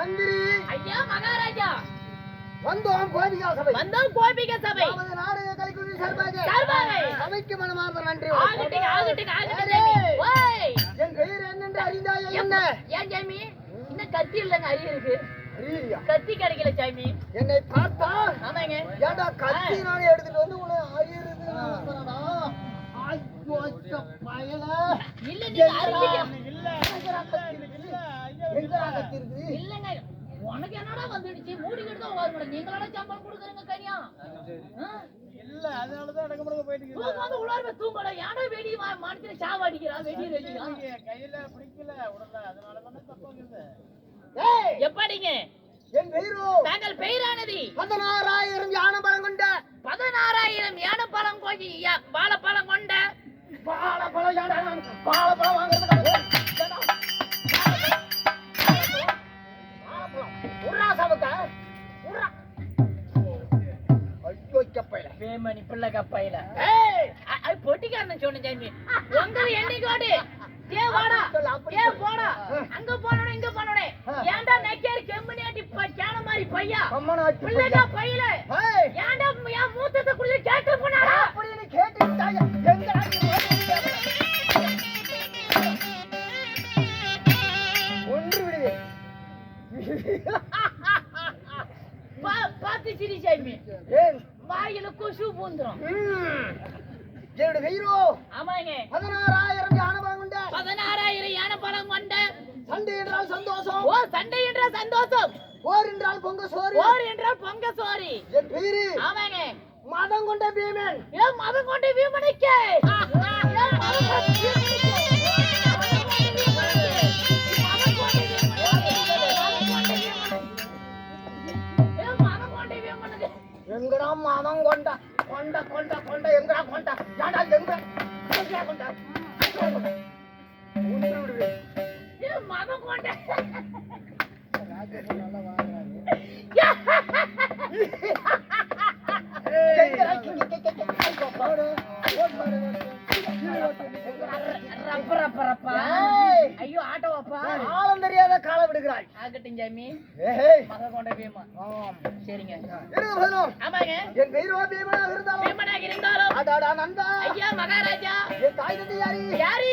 மந்திரி ஐயா மகாராஜா. வந்தோம் கோபிகா சபை. வந்தோம் கோபிகா சபை. நமது நாடக கலைக்குழு சார்பாக சார்பாக. சபைக்கு மனமார்ந்த நன்றி. ஆகட்டுங்க ஆகட்டுங்க ஆகட்டுங்க ஓய். என் கயிறு என்னென்று அறிந்தாயா என்ன? ஏன் ஜெமி? இன்னும் கத்தி இல்லைங்க அரிய இருக்கு. கத்தி கிடைக்கல சாமி என்னை பார்த்தா? ஆமாங்க. ஏண்டா கத்தி நான் எடுத்துட்டு வந்து உன்னை அரியிருது ஐயோ பயல. இல்ல நீ அரியா இல்ல. இல்லங்க உனக்கு என்னடா வந்துடுச்சு? மூடிக்கிட்டு தான் உட்காருங்க. நீங்களோட சம்பளம் கொடுக்குறீங்க கனியா? இல்ல அதனாலதான் அடக்க முடக்க போயிட்டு இருக்குது. தூங்க வந்து உளார்ல தூங்கல ஏன்டா வெடி மனுஷனை சாவடிக்கிறா வெடி வெடிக்கிறா? இங்க கையில பிடிக்கல உடல. அதனாலதானே தப்பாக்குது ஏய், எப்படிங்க என் பெயரோ? தாங்கள் பெயரானது? பதினாறாயிரம் யானை பலம் கொண்ட. பதினாறாயிரம் யானை பழம் கோஜி வாழைப்பழம் கொண்ட. பாலப்பழம் யானை பாலப்பழம் அ- அது பொட்டிக்காரன் சொன்ன ஜாமி உங்கள் எண்ணிக்கோடு ஏ வாடா. ஏ. போடா. அங்க போனோட இங்க போனோட. ஏன்டா நெக்கேரி கெம்பனியாட்டி கேன மாதிரி பையா? பிள்ளைடா பையில. ஏன்டா என் மூத்தத்தை குடிச்சு கேட்டு போனாடா? அப்படி நீ என்னுடைய ஹீரோ. ஆமாங்க. பதினாறாயிரம் யானை கொண்ட. பதினாறாயிரம் யானை பழம் கொண்ட. சண்டை என்றால் சந்தோஷம். ஓ சண்டை என்ற சந்தோஷம். போர் என்றால் பொங்க சோறு. ஓர் என்றால் பொங்க சோரி என் ஆமாங்க. மதம் கொண்ட பீமன். ஏன் மதம் கொண்டு வீமனுக்கு? எங்கடா மதம் கொண்ட? கொண்ட கொண்ட கொண்ட எங்கடா கொண்ட? ஏடா எங்க? எங்கடா கொண்ட? எங்கடா கொண்ட? ஒன்று விடுவே ஏன் மதம் கொண்டு எங்கடா சரிங்க. ஆமாங்க. என் பெயரோ பீமனாக இருந்தாலும். வீமனாக இருந்தாலும் ஐயா மகாராஜா. என் தாய் தந்தை யாரு? யாரு?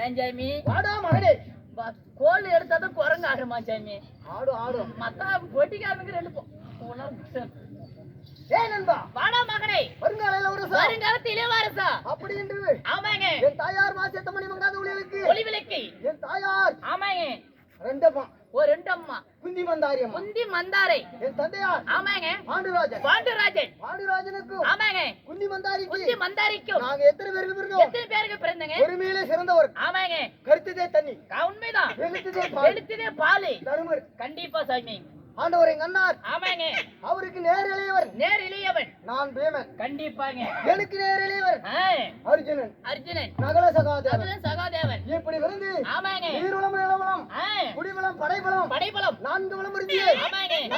ஏன் ஜாமி வாடா மகனே கோல் எடுத்தாதான் குரங்கு ஆடுமா ஜாமி ஆடு ஆடு மத்த பொட்டிக்காரனுக்கு ரெண்டு போ- ஏ நண்பா வாடா மகனே வருங்காலையில ஒரு சா வருங்காலத்து இளவரசா அப்படி என்று ஆமாங்க என் தாயார் மாசத்தமணி வந்தாத உளிவுக்கு ஒளி விளக்கு என் தாயார் ஆமாங்க ரெண்டம்மா ஓ ரெண்டம்மா குந்தி மந்தாரி அம்மா முந்தி மந்தாரை என் தந்தையார் ஆமாங்க பாண்டுராஜன் பாண்டுராஜன் மந்தாரிக்கு முந்தி மந்தாரிக்கும். நாங்க எத்தனை பேருக்கு பிறந்தோம்? எத்தனை பேருக்கு பிறந்தங்க? ஆமாங்க பொறுமையிலே சிறந்தவர். ஆமாங்க. கருத்துதே தண்ணி. க- உண்மைதான். எழுத்துதே பால். எடுத்ததே பாலு. தருமர். கண்டிப்பா சாமி. ஆண்டவர் எங்க அண்ணார் ஆமாங்க. அவருக்கு நேர் இளையவர். நேர் இளையவன். நான் பீமன். கண்டிப்பாங்க. எனக்கு நேர் இளையவர். அர்ஜுனன். அர்ஜுனன். நகல சகாதேவன். சகாதேவன். இப்படி விருந்து ஆமாங்க. நீர்வளம் நிலவளம் குடிவளம் படைபலம் படைபலம். நான்கு வளம் இருந்து ஆமாங்க.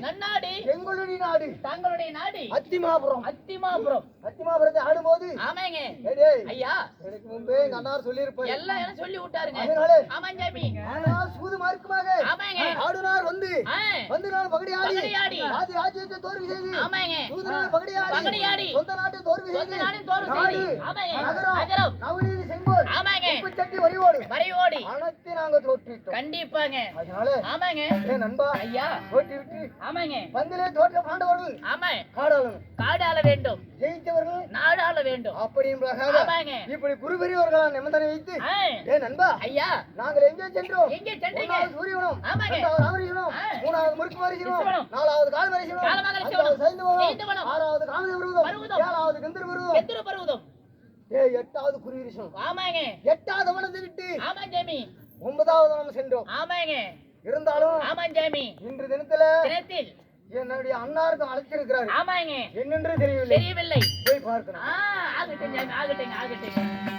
நன்னாடி. எங்களுடைய நாடு. தங்களுடைய நாடு. அத்திமாபுரம். அத்திமாபுரம். அத்திமாபுரத்தை ஆடும்போது. ஆமாங்க. ஐயா. எனக்கு முன்பே எங்க அண்ணார் சொல்லியிருப்பார். எல்லாம் எனக்கு சொல்லி விட்டாருங்க ஆமாங்க சூது மார்க்கமாக. ஆமாங்க. ஆடுனார் வந்து. ஆ, வந்து நான் பகடி ஆடி பகடி ஆடி. ராஜ ராஜ்யத்தை தோல்வி செய்து. ஆமாங்க. சொந்த நாட்டை தோல்வி சொந்த செய்து நாடு தோறு நாடு. செய்தி ஆமாங்க. நகரம். நகரம். நவநீதி செங்கோல். ஆமாங்க. உப்பு சட்டி வரிவோடு. வரை ஓடி அனைத்து நாங்க தோற்றிட்டோம் கண்டிப்பாங்க. அதனால ஆமாங்க. ஏ நண்பா ஐயா. தோற்றி விட்டு ஆமாங்க. பந்திலே தோற்ற பாண்டவர்கள் ஆமா. காடாளன் காடு ஆள வேண்டும். ஜெயித்தவர்கள் நாடு ஆள வேண்டும். அப்படியும் ஆமாங்க. இப்படி குரு பெரியவர்களா நிபந்தனை வைத்து ஆ, ஏ நண்பா ஐயா. நாங்கள் எங்கே சென்றோம்? எங்கே சென்றீங்க? ஆமாங்க. ராமரிசனம் ஆ. மூணாவது முறுக்கு ரிஷபவனம். நாலாவது கால் காலமகரிசனம். அஞ்சாவது. ஆறாவது காமத விருதம் பருவதம். ஏழாவது கந்தர் விருதம் எத்திர பருவதம். ஏ எட்டாவது குருவிரிசனம் ஆமாங்க. எட்டாவது வனத்தை விட்டு ஆமா ஜாமி. ஒன்பதாவது வனம் சென்றோம். ஆமாங்க. இருந்தாலும் ஆமா ஜாமி. இன்று தினத்துல தினத்தில் என்னுடைய அன்னாருக்கும் அழைச்சிருக்கிறாரு ஆமாங்க. என்னென்று தெரியவில்லை. தெரியவில்லை. போய் பார்க்கணும். ஆகட்டுங்க ஆகட்டுங்க ஆகட்டுங்க